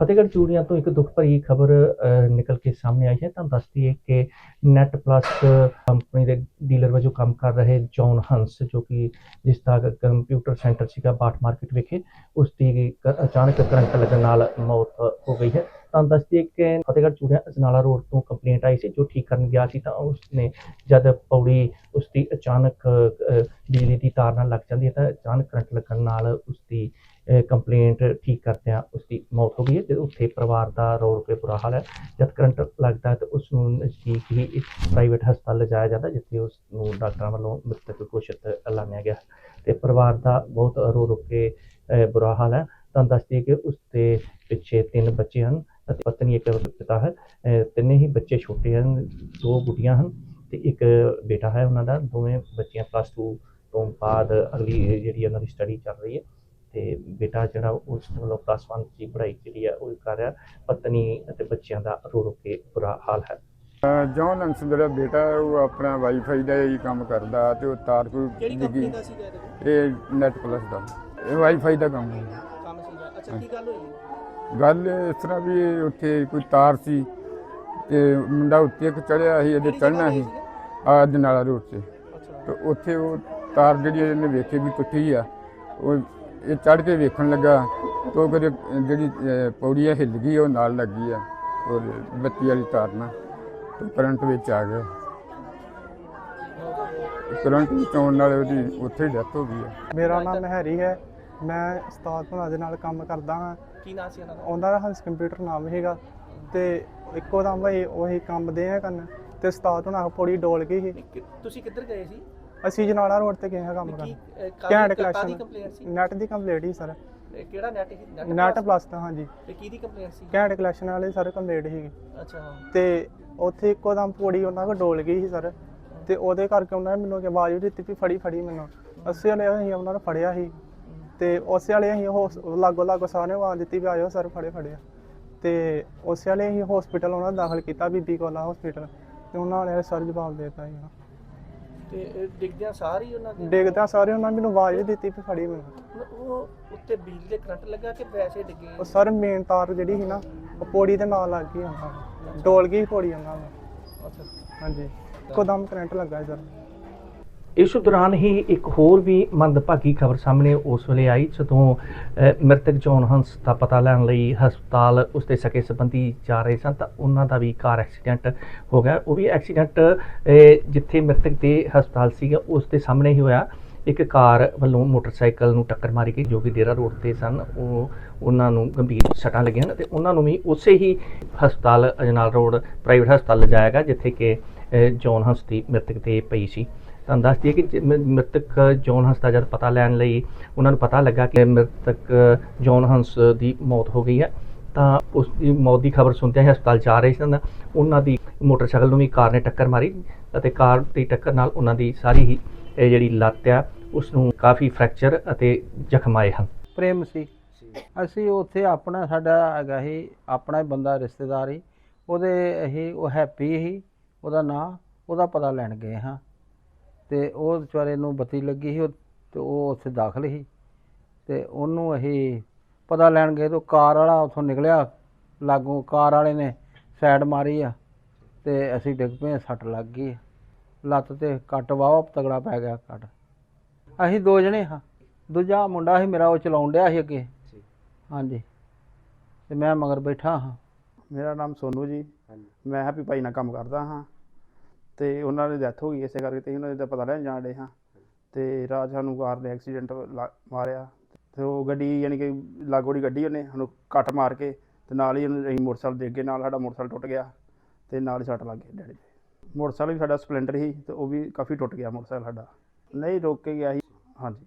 ਫਤਿਹਗੜ੍ਹ ਚੂੜੀਆਂ ਤੋਂ ਇੱਕ ਦੁੱਖ ਭਰੀ ਖਬਰ ਨਿਕਲ ਕੇ ਸਾਹਮਣੇ ਆਈ ਹੈ। ਤਾਂ ਦੱਸਦੀ ਹੈ ਕਿ ਨੈਟ ਪਲੱਸ ਕੰਪਨੀ ਦੇ ਡੀਲਰ ਵਜੋਂ ਕੰਮ ਕਰ ਰਹੇ ਜੌਨ ਹੰਸ ਜੋ ਕਿ ਜਿਸ ਦਾ ਕੰਪਿਊਟਰ ਸੈਂਟਰ ਸੀਗਾ ਬਾਟ ਮਾਰਕੀਟ ਵਿਖੇ, ਉਸ ਦੀ ਅਚਾਨਕ ਕਰੰਟ ਲੱਗਣ ਨਾਲ ਮੌਤ ਹੋ ਗਈ ਹੈ। ਤਾਂ ਦੱਸਦੀ ਹੈ ਕਿ ਫਤਿਹਗੜ੍ਹ ਚੂੜੀਆਂ ਅਜਨਾਲਾ ਰੋਡ ਤੋਂ ਕੰਪਲੇਂਟ ਆਈ ਸੀ, ਜੋ ਠੀਕ ਕਰਨ ਗਿਆ ਸੀ ਤਾਂ ਉਸਨੇ ਜਦ ਪੌੜੀ ਉਸ ਦੀ ਅਚਾਨਕ ਬਿਜਲੀ ਦੀ ਤਾਰ ਨਾਲ ਲੱਗ ਜਾਂਦੀ ਹੈ ਤਾਂ ਅਚਾਨਕ ਕਰੰਟ ਲੱਗਣ ਨਾਲ ਉਸ ਦੀ ਕੰਪਲੇਂਟ ਠੀਕ ਕਰਦਿਆਂ ਉਸ ਦੀ ਮੌਤ ਹੋ ਗਈ ਹੈ ਤੇ ਉੱਥੇ ਪਰਿਵਾਰ ਦਾ ਰੋ ਰੋ ਕੇ ਬੁਰਾ ਹਾਲ ਹੈ। ਜਦ ਕਰੰਟ ਲੱਗਦਾ ਹੈ ਤਾਂ ਉਸ ਨੂੰ ਨਜ਼ਦੀਕ ਹੀ ਇੱਕ ਪ੍ਰਾਈਵੇਟ ਹਸਪਤਾਲ ਲਿਜਾਇਆ ਜਾਂਦਾ ਜਿੱਥੇ ਉਸ ਨੂੰ ਡਾਕਟਰਾਂ ਵੱਲੋਂ ਮ੍ਰਿਤਕ ਘੋਸ਼ਿਤ ਐਲਾਨਿਆ ਗਿਆ ਤੇ ਪਰਿਵਾਰ ਦਾ ਬਹੁਤ ਰੋ ਰੋ ਕੇ ਬੁਰਾ ਹਾਲ ਹੈ। ਤਾਂ ਦੱਸਦੀ ਕਿ ਉਸ ਦੇ ਪਿੱਛੇ ਤਿੰਨ ਬੱਚੇ ਹਨ। ਅਤੇ ਪਤਨੀ ਇੱਕ ਪਿਤਾ ਹੈ। ਤਿੰਨੇ ਹੀ ਬੱਚੇ ਛੋਟੇ ਹਨ ਦੋ ਗੁੱਡੀਆਂ ਹਨ ਤੇ ਇੱਕ ਬੇਟਾ ਹੈ ਉਹਨਾਂ ਦਾ। ਦੋਵੇਂ ਬੱਚੀਆਂ ਪਲੱਸ 2 ਤੋਂ ਬਾਅਦ ਅਗਲੀ ਜਿਹੜੀ ਉਹਨਾਂ ਦੀ ਸਟੱਡੀ ਚੱਲ ਰਹੀ ਹੈ ਤੇ ਬੇਟਾ ਜਿਹੜਾ ਉਸ ਵੱਲੋਂ ਪਲੱਸ 1 ਦੀ ਪੜ੍ਹਾਈ ਜਿਹੜੀ ਹੈ ਉਹ ਕਰ ਰਿਹਾ। ਪਤਨੀ ਅਤੇ ਬੱਚਿਆਂ ਦਾ ਰੋ ਰੋ ਕੇ ਬੁਰਾ ਹਾਲ ਹੈ। ਜੌਨ ਲੰਸ ਜਿਹੜਾ ਬੇਟਾ ਹੈ, ਉਹ ਆਪਣਾ ਵਾਈਫਾਈ ਦਾ ਹੀ ਕੰਮ ਕਰਦਾ ਤੇ ਉਹ ਤਾਰ ਕੋਈ ਕਿਹੜੀ ਕੰਪਨੀ ਦਾ ਸੀਗਾ ਇਹ? ਨੈਟ ਪਲੱਸ ਦਾ। ਇਹ ਵਾਈਫਾਈ ਦਾ ਕੰਮ ਹੈ। ਅੱਛਾ ਕੀ ਗੱਲ ਹੋਈ? ਗੱਲ ਇਸ ਤਰ੍ਹਾਂ ਵੀ ਉੱਥੇ ਕੋਈ ਤਾਰ ਸੀ ਤੇ ਮੁੰਡਾ ਉੱਤੇ ਇੱਕ ਚੜਿਆ ਸੀ ਇਹਦੇ ਚੜਨਾ ਸੀ ਆ ਜਨਾਲਾ ਰੋਡ ਤੇ। ਤੇ ਉੱਥੇ ਉਹ ਤਾਰ ਜਿਹੜੀ ਇਹਨੇ ਵੇਖੀ ਵੀ ਟੁੱਟੀ ਆ। ਉਹ ਇਹ ਚੜ ਕੇ ਵੇਖਣ ਲੱਗਾ ਤੇ ਕਦੇ ਜਿਹੜੀ ਪੌੜੀ ਆ ਹਿੱਲ ਗਈ ਉਹ ਨਾਲ ਲੱਗੀ ਆ ਉਹ ਬੱਤੀ ਵਾਲੀ ਤਾਰ ਨਾਲ। ਤੇ ਕਰੰਟ ਵਿੱਚ ਆ ਗਿਆ। ਕਰੰਟ ਵਿੱਚ ਆਉਣ ਨਾਲ ਉਹਦੀ ਉੱਥੇ ਡੈਥ ਹੋ ਗਈ ਆ। ਮੇਰਾ ਨਾਮ ਹੈਰੀ ਹੈ। ਮੈਂ ਉਸਤਾਦ ਭਲਾ ਦੇ ਨਾਲ ਕੰਮ ਕਰਦਾ ਹਾਂ। ਕੀ ਨਾਂ ਸੀ ਇਹਨਾਂ ਦਾ? ਉਹਨਾਂ ਦਾ ਹੰਸ ਕੰਪਿਊਟਰ ਨਾਮ ਹੈਗਾ। ਤੇ ਇੱਕੋ ਦਮ ਭਾਈ ਉਹੀ ਕੰਮ ਦੇ ਆ ਕਰਨ। ਤੇ ਉਸਤਾਦ ਹੁਣਾਂ ਪੌੜੀ ਡੋਲ ਗਈ ਸੀ। ਨਹੀਂ, ਕਿ- ਤੁਸੀਂ ਕਿੱਧਰ ਗਏ ਸੀ? ਅਸੀਂ ਜਨਾਲਾ ਰੋਡ ਤੇ ਗਏ ਹਾਂ ਕੰਮ ਕੀ ਕਰਨ। ਅਹ, ਕਾਹਦੀ ਕਾਹਦੀ ਕਲੈਕਸ਼ਨ ਕੰਪਲੇਂਟ ਸੀ? ਨੈਟ ਦੀ ਕੰਪਲੀਟ ਹੀ ਸਰ। ਇਹ ਕਿਹੜਾ ਨੈਟ ਸੀ? ਨੈਟ ਪਲੱਸ ਤਾਂ ਹਾਂਜੀ। ਤੇ ਕਿਹਦੀ ਕੰਪਲੇਂਟ ਸੀ? ਕੈਂਟ ਕਲੈਕਸ਼ਨ ਵਾਲੇ ਸਰ ਕੰਪਲੀਟ ਸੀਗੀ। ਅੱਛਾ। ਤੇ ਉੱਥੇ ਇੱਕੋ ਦਮ ਪੌੜੀ ਉਹਨਾਂ ਕੋਲ ਡੋਲ ਗਈ ਸੀ ਸਰ। ਤੇ ਉਹਦੇ ਕਰਕੇ ਉਹਨਾਂ ਨੇ ਮੈਨੂੰ ਕਿ ਆਵਾਜ਼ ਵੀ ਦਿੱਤੀ ਵੀ ਫੜੀ ਫੜੀ ਮੈਨੂੰ। ਅਸੀਂ ਉਹਨਾਂ ਨੂੰ ਫੜਿਆ ਸੀ। ਤੇ ਉਸੇ ਵਾਲੇ ਅਸੀਂ ਹੋਸ ਲਾਗੋ ਲਾਗੋ ਸਾਰਿਆਂ ਨੂੰ ਆਵਾਜ਼ ਦਿੱਤੀ ਵੀ ਆਇਓ ਸਰ ਫੜੇ ਫੜਿਆ ਤੇ ਉਸੇ ਵਾਲੇ ਅਸੀਂ ਹਸਪੀਟਲ ਉਹਨਾਂ ਨੂੰ ਦਾਖਲ ਕੀਤਾ ਬੀਬੀ ਕੋਲਾ ਹਸਪੀਟਲ ਤੇ ਉਹਨਾਂ ਵਾਲੇ ਸਰ ਜਵਾਬ ਦਿੱਤਾ ਸੀ ਤੇ ਡਿੱਗਦਿਆਂ ਸਾਰੀ ਉਹਨਾਂ ਦੇ? ਡਿੱਗਦਿਆਂ ਸਾਰੇ ਉਹਨਾਂ ਨੇ ਮੈਨੂੰ ਆਵਾਜ਼ ਦਿੱਤੀ ਵੀ ਫੜੀ ਮੈਨੂੰ। ਉਹ ਉੱਤੇ ਬਿਜਲੀ ਦੇ ਕਰੰਟ ਲੱਗਾ ਕਿ ਵੈਸੇ ਡਿੱਗੇ? ਉਹ ਸਰ ਮੇਨ ਤਾਰ ਜਿਹੜੀ ਸੀ ਨਾ ਉਹ ਪੌੜੀ ਦੇ ਨਾਲ ਲੱਗ ਗਈ ਉਹਨਾਂ ਡੋਲ ਗਈ ਪੌੜੀ ਉਹਨਾਂ ਨੂੰ ਅੱਛਾ। ਹਾਂਜੀ। ਇੱਕੋ ਦਮ ਕਰੰਟ ਲੱਗਾ ਸਰ। ਇਸ ਦੌਰਾਨ ਹੀ ਇੱਕ ਹੋਰ ਵੀ ਮੰਦਭਾਗੀ ਖਬਰ ਸਾਹਮਣੇ ਉਸ ਵੇਲੇ ਆਈ ਜਦੋਂ ਮ੍ਰਿਤਕ ਜੌਨ ਹੰਸ ਦਾ ਪਤਾ ਲੈਣ ਲਈ ਹਸਪਤਾਲ ਉਸਦੇ ਸਕੇ ਸੰਬੰਧੀ ਜਾ ਰਹੇ ਸਨ ਤਾਂ ਉਹਨਾਂ ਦਾ ਵੀ ਕਾਰ ਐਕਸੀਡੈਂਟ ਹੋ ਗਿਆ। ਉਹ ਵੀ ਐਕਸੀਡੈਂਟ ਜਿੱਥੇ ਮ੍ਰਿਤਕ ਦੇ ਹਸਪਤਾਲ ਸੀਗਾ ਉਸ ਦੇ ਸਾਹਮਣੇ ਹੀ ਹੋਇਆ। ਇੱਕ ਕਾਰ ਵੱਲੋਂ ਮੋਟਰਸਾਈਕਲ ਨੂੰ ਟੱਕਰ ਮਾਰੀ ਗਈ ਜੋ ਕਿ ਡੇਰਾ ਰੋਡ ਤੇ ਸਨ ਉਹ ਉਹਨਾਂ ਨੂੰ ਗੰਭੀਰ ਸੱਟਾਂ ਲੱਗੀਆਂ ਨੇ ਤੇ ਉਹਨਾਂ ਨੂੰ ਵੀ ਉਸੇ ਹੀ ਹਸਪਤਾਲ ਅਜਨਾਲ ਰੋਡ ਪ੍ਰਾਈਵੇਟ ਹਸਪਤਾਲ ਲਿਜਾਇਆ ਗਿਆ ਜਿੱਥੇ ਕਿ ਅ, ਜੌਨ ਹੰਸ ਦੀ ਮ੍ਰਿਤਕ ਤੇ ਪਈ ਸੀ। ਤੁਹਾਨੂੰ ਦੱਸ ਦਈਏ ਕਿ ਜ- ਮ੍ਰਿਤਕ ਜੌਨ ਹੰਸ ਦਾ ਜਦ ਪਤਾ ਲੈਣ ਲਈ ਉਹਨਾਂ ਨੂੰ ਪਤਾ ਲੱਗਾ ਕਿ ਮ੍ਰਿਤਕ ਜੌਨ ਹੰਸ ਦੀ ਮੌਤ ਹੋ ਗਈ ਹੈ, ਤਾਂ ਉਸ ਦੀ ਮੌਤ ਦੀ ਖਬਰ ਸੁਣਦਿਆਂ ਹੀ ਹਸਪਤਾਲ ਜਾ ਰਹੇ ਸਨ। ਉਹਨਾਂ ਦੀ ਮੋਟਰਸਾਈਕਲ ਨੂੰ ਵੀ ਕਾਰ ਨੇ ਟੱਕਰ ਮਾਰੀ ਅਤੇ ਕਾਰ ਦੀ ਟੱਕਰ ਨਾਲ ਉਹਨਾਂ ਦੀ ਸਾਰੀ ਹੀ ਇਹ ਜਿਹੜੀ ਲੱਤ ਆ, ਉਸ ਨੂੰ ਕਾਫੀ ਫ੍ਰੈਕਚਰ ਅਤੇ ਜ਼ਖਮ ਆਏ ਹਨ। ਪ੍ਰੇਮ ਸੀ। ਅਸੀਂ ਉੱਥੇ ਆਪਣਾ ਸਾਡਾ ਹੈਗਾ ਸੀ, ਆਪਣਾ ਹੀ ਬੰਦਾ ਰਿਸ਼ਤੇਦਾਰ ਹੀ ਉਹਦੇ ਅਸੀਂ, ਉਹ ਹੈਪੀ ਸੀ, ਉਹਦਾ ਨਾਂ, ਉਹਦਾ ਪਤਾ ਲੈਣ ਗਏ ਹਾਂ। ਤੇ ਉਹ ਵਿਚਾਰੇ ਨੂੰ ਬੱਤੀ ਲੱਗੀ ਸੀ ਉਹ- ਤੇ ਉਹ ਉੱਥੇ ਦਾਖਲ ਸੀ। ਤੇ ਉਹਨੂੰ ਅਸੀਂ ਪਤਾ ਲੈਣ ਗਏ ਤੇ ਉਹ ਕਾਰ ਵਾਲਾ ਉੱਥੋਂ ਨਿਕਲਿਆ ਲਾਗੋਂ ਕਾਰ ਵਾਲੇ ਨੇ ਸਾਈਡ ਮਾਰੀ ਆ ਤੇ ਅਸੀਂ ਡਿੱਗ ਪਏ ਸੱਟ ਲੱਗ ਗਈ ਲੱਤ ਤੇ ਕੱਟ ਵਾਵਾ ਤਗੜਾ ਪੈ ਗਿਆ ਕੱਟ। ਅਸੀਂ ਦੋ ਜਣੇ ਹਾਂ। ਦੂਜਾ ਮੁੰਡਾ ਸੀ ਮੇਰਾ ਉਹ ਚਲਾਉਣ ਡਿਆ ਸੀ ਅੱਗੇ। ਹਾਂਜੀ। ਤੇ ਮੈਂ ਮਗਰ ਬੈਠਾ ਹਾਂ। ਮੇਰਾ ਨਾਮ ਸੋਨੂ ਜੀ। ਮੈਂ ਹੈਪੀ ਭਾਈ ਨਾਲ ਕੰਮ ਕਰਦਾ ਹਾਂ। ਤੇ ਉਹਨਾਂ ਦੀ ਡੈਥ ਹੋ ਗਈ, ਇਸੇ ਕਰਕੇ ਤੇ ਉਹਨਾਂ ਦੇ ਤਾਂ ਪਤਾ ਲੈਣ ਜਾਣ ਡੇ ਹਾਂ। ਤੇ ਰਾਤ ਸਾਨੂੰ ਕਾਰ ਨੇ ਐਕਸੀਡੈਂਟ ਮਾਰਿਆ। ਤੇ ਉਹ ਗੱਡੀ ਯਾਨੀ ਕਿ ਲਾਗੋੜੀ ਗੱਡੀ ਉਹਨੇ, ਸਾਨੂੰ ਕੱਟ ਮਾਰ ਕੇ ਤੇ ਨਾਲ ਹੀ ਉਹਨੂੰ ਅਸੀਂ ਮੋਟਰਸਾਈਕਲ ਦੇ ਅੱਗੇ, ਨਾਲ ਸਾਡਾ ਮੋਟਰਸਾਈਕਲ ਟੁੱਟ ਗਿਆ ਤੇ ਨਾਲ ਹੀ ਸੱਟ ਲੱਗ ਗਈ ਡੈਡੀ ਦੇ। ਮੋਟਰਸਾਈਕਲ ਵੀ ਸਾਡਾ ਸਪਲੈਂਡਰ ਸੀ ਤੇ ਉਹ ਵੀ ਕਾਫੀ ਟੁੱਟ ਗਿਆ ਮੋਟਰਸਾਈਕਲ ਸਾਡਾ। ਨਹੀਂ, ਰੋਕ ਕੇ ਗਿਆ ਸੀ। ਹਾਂਜੀ।